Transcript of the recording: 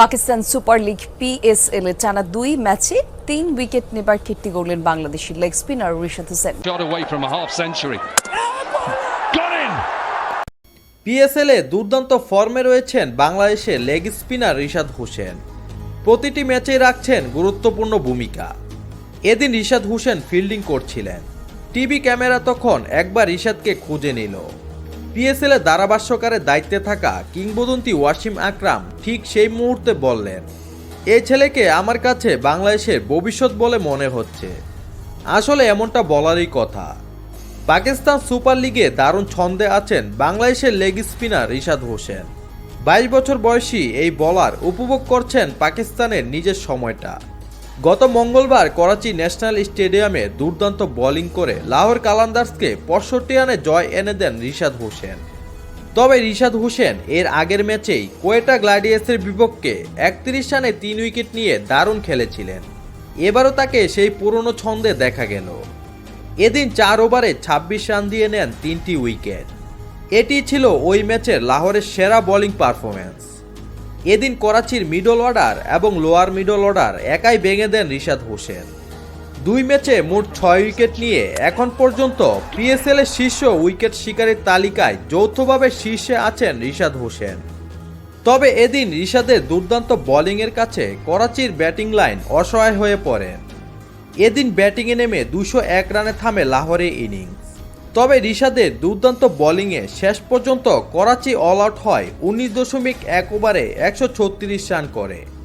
Pakistan super league PSL এ টানা দুই ম্যাচে তিন উইকেট নেবার কীর্তি গড়লেন বাংলাদেশের লেগ স্পিনার রিশাদ হোসেন! পিএসএলে দুর্দান্ত ফর্মে রয়েছেন বাংলাদেশের লেগ স্পিনার রিশাদ হোসেন। প্রতিটি ম্যাচেই রাখছেন গুরুত্বপূর্ণ ভূমিকা। এদিন রিশাদ হোসেন ফিল্ডিং করছিলেন। টিভি ক্যামেরা তখন একবার রিশাদকে খুঁজে নিল। পিএসএলে ধারাভাষ্যকারের দায়িত্বে থাকা কিংবদন্তি ওয়াসিম আকরাম ঠিক সেই মুহূর্তে বললেন এই ছেলেকে আমার কাছে বাংলাদেশের ভবিষ্যৎ বলে মনে হচ্ছে। আসলে এমনটা বলারই কথা। পাকিস্তান সুপার লিগে দারুণ ছন্দে আছেন বাংলাদেশের লেগ স্পিনার রিশাদ হোসেন। বাইশ বছর বয়সী এই বলার উপভোগ করছেন পাকিস্তানের নিজের সময়টা। গত মঙ্গলবার করাচি ন্যাশনাল স্টেডিয়ামে দুর্দান্ত বোলিং করে লাহোর কালান্দার্সকে পঁয়ষট্টি রানে জয় এনে দেন রিশাদ হোসেন। তবে রিশাদ হোসেন এর আগের ম্যাচেই কোয়েটা গ্লাডিয়াসের বিপক্ষে একত্রিশ রানে তিন উইকেট নিয়ে দারুণ খেলেছিলেন। এবারও তাকে সেই পুরনো ছন্দে দেখা গেল। এদিন চার ওভারে ২৬ রান দিয়ে নেন তিনটি উইকেট। এটি ছিল ওই ম্যাচের লাহোরের সেরা বোলিং পারফরম্যান্স। এদিন করাচির মিডল অর্ডার এবং লোয়ার মিডল অর্ডার একাই ভেঙে দেন রিশাদ হোসেন। দুই ম্যাচে মোট ছয় উইকেট নিয়ে এখন পর্যন্ত পিএসএল এর শীর্ষ উইকেট শিকারের তালিকায় যৌথভাবে শীর্ষে আছেন রিশাদ হোসেন। তবে এদিন রিশাদের দুর্দান্ত বোলিংয়ের কাছে করাচির ব্যাটিং লাইন অসহায় হয়ে পড়ে এদিন ব্যাটিংয়ে নেমে দুশো এক রানে থামে লাহোরে ইনিংস। তবে রিশাদের দুর্দান্ত বোলিংয়ে শেষ পর্যন্ত করাচি অল আউট হয় উনিশ দশমিক এক ওভারে একশো ছত্রিশ রান করে।